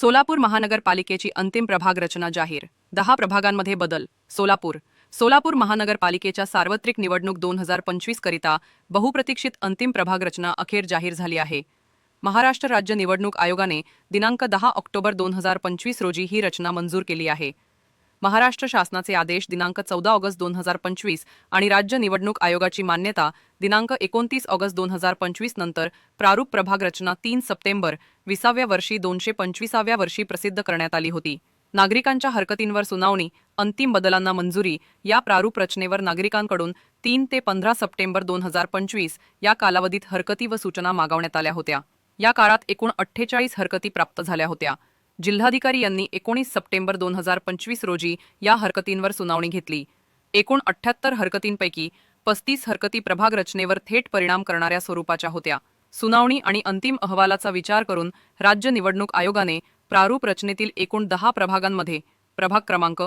सोलापूर महानगरपालिकेची अंतिम प्रभाग रचना जाहीर. दहा प्रभागांमध्ये बदल. सोलापूर. सोलापूर महानगरपालिकेच्या सार्वत्रिक निवडणूक दोन हजार पंचवीस करिता बहुप्रतीक्षित अंतिम प्रभाग रचना अखेर जाहीर झाली आहे. महाराष्ट्र राज्य निवडणूक आयोगाने दिनांक दहा ऑक्टोबर दोन हजार पंचवीस रोजी ही रचना मंजूर केली आहे. महाराष्ट्र शासनाचे आदेश दिनांक चौदा ऑगस्ट दोन हजार पंचवीस आणि राज्य निवडणूक आयोगाची मान्यता दिनांक एकोणतीस ऑगस्ट दोन हजार पंचवीस नंतर प्रारूप प्रभाग रचना तीन सप्टेंबर विसाव्या वर्षी दोनशे पंचवीसाव्या वर्षी प्रसिद्ध करण्यात आली होती. नागरिकांच्या हरकतींवर सुनावणी अंतिम बदलांना मंजुरी या प्रारूप रचनेवर नागरिकांकडून तीन ते पंधरा सप्टेंबर दोन हजार पंचवीस या कालावधीत हरकती व सूचना मागवण्यात आल्या होत्या. या काळात एकूण अठ्ठेचाळीस हरकती प्राप्त झाल्या होत्या. जिल्हाधिकारी यांनी एकोणीस सप्टेंबर दोन हजार पंचवीस रोजी या हरकतींवर सुनावणी घेतली. एकूण अठ्ठ्याहत्तर हरकतींपैकी पस्तीस हरकती प्रभाग रचनेवर थेट परिणाम करणाऱ्या स्वरूपाच्या होत्या. सुनावणी आणि अंतिम अहवालाचा विचार करून राज्य निवडणूक आयोगाने प्रारूप रचनेतील एकूण दहा प्रभागांमध्ये प्रभाग क्रमांक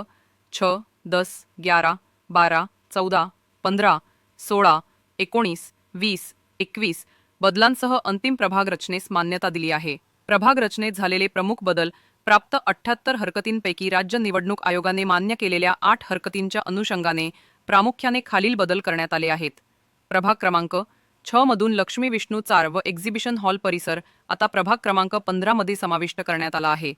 छ दस ग्यारा बारा चौदा पंधरा सोळा एकोणीस वीस एकवीस बदलांसह अंतिम प्रभाग रचनेस मान्यता दिली आहे. प्रभाग रचनेत झालेले प्रमुख बदल प्राप्त अठ्ठ्याहत्तर हरकतींपैकी राज्य निवडणूक आयोगाने मान्य केलेल्या आठ हरकतींच्या अनुषंगाने प्रामुख्याने खालील बदल करण्यात आले आहेत. प्रभाग क्रमांक छ मधून लक्ष्मी विष्णू चार व एक्झिबिशन हॉल परिसर आता प्रभाग क्रमांक पंधरा मध्ये समाविष्ट करण्यात आला आहे.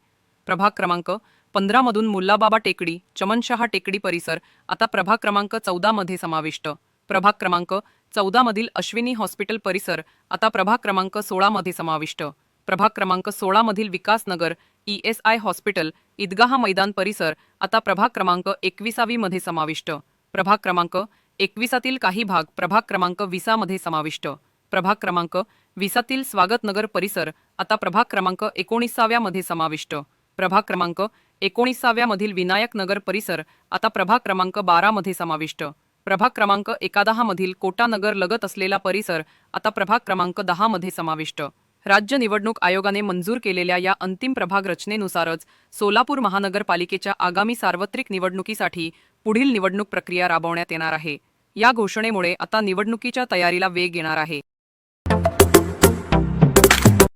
प्रभाग क्रमांक पंधरामधून मुल्लाबाबा टेकडी चमनशहा टेकडी परिसर आता प्रभाग क्रमांक चौदा मध्ये समाविष्ट. प्रभाग क्रमांक चौदा मधील अश्विनी हॉस्पिटल परिसर आता प्रभाग क्रमांक सोळा मध्ये समाविष्ट. प्रभाग क्रमांक सोळा मधील Vikasnagar E S I hospital ईदगाह मैदान परिसर आता प्रभाग क्रमांक एकविसावी मध्ये समाविष्ट प्रभाग क्रमांक एकविसातील काही भाग प्रभाग क्रमांक विसामध्ये समाविष्ट प्रभाग क्रमांक विसातील स्वागतनगर परिसर आता प्रभाग क्रमांक एकोणीसाव्या मध्ये समाविष्ट प्रभाग क्रमांक एकोणीसाव्या मधील विनायक नगर परिसर आता प्रभाग क्रमांक बारा मध्ये समाविष्ट प्रभाग क्रमांक एकादहा मधील कोटानगर लगत असलेला परिसर आता प्रभाग क्रमांक दहा मध्ये समाविष्ट राज्य निवडणूक आयोगाने मंजूर केलेल्या या अंतिम प्रभाग रचनेनुसारच सोलापूर महानगरपालिकेच्या आगामी सार्वत्रिक निवडणुकीसाठी पुढील निवडणूक प्रक्रिया राबवण्यात येणार आहे. या घोषणेमुळे आता निवडणुकीच्या तयारीला वेग येणार आहे.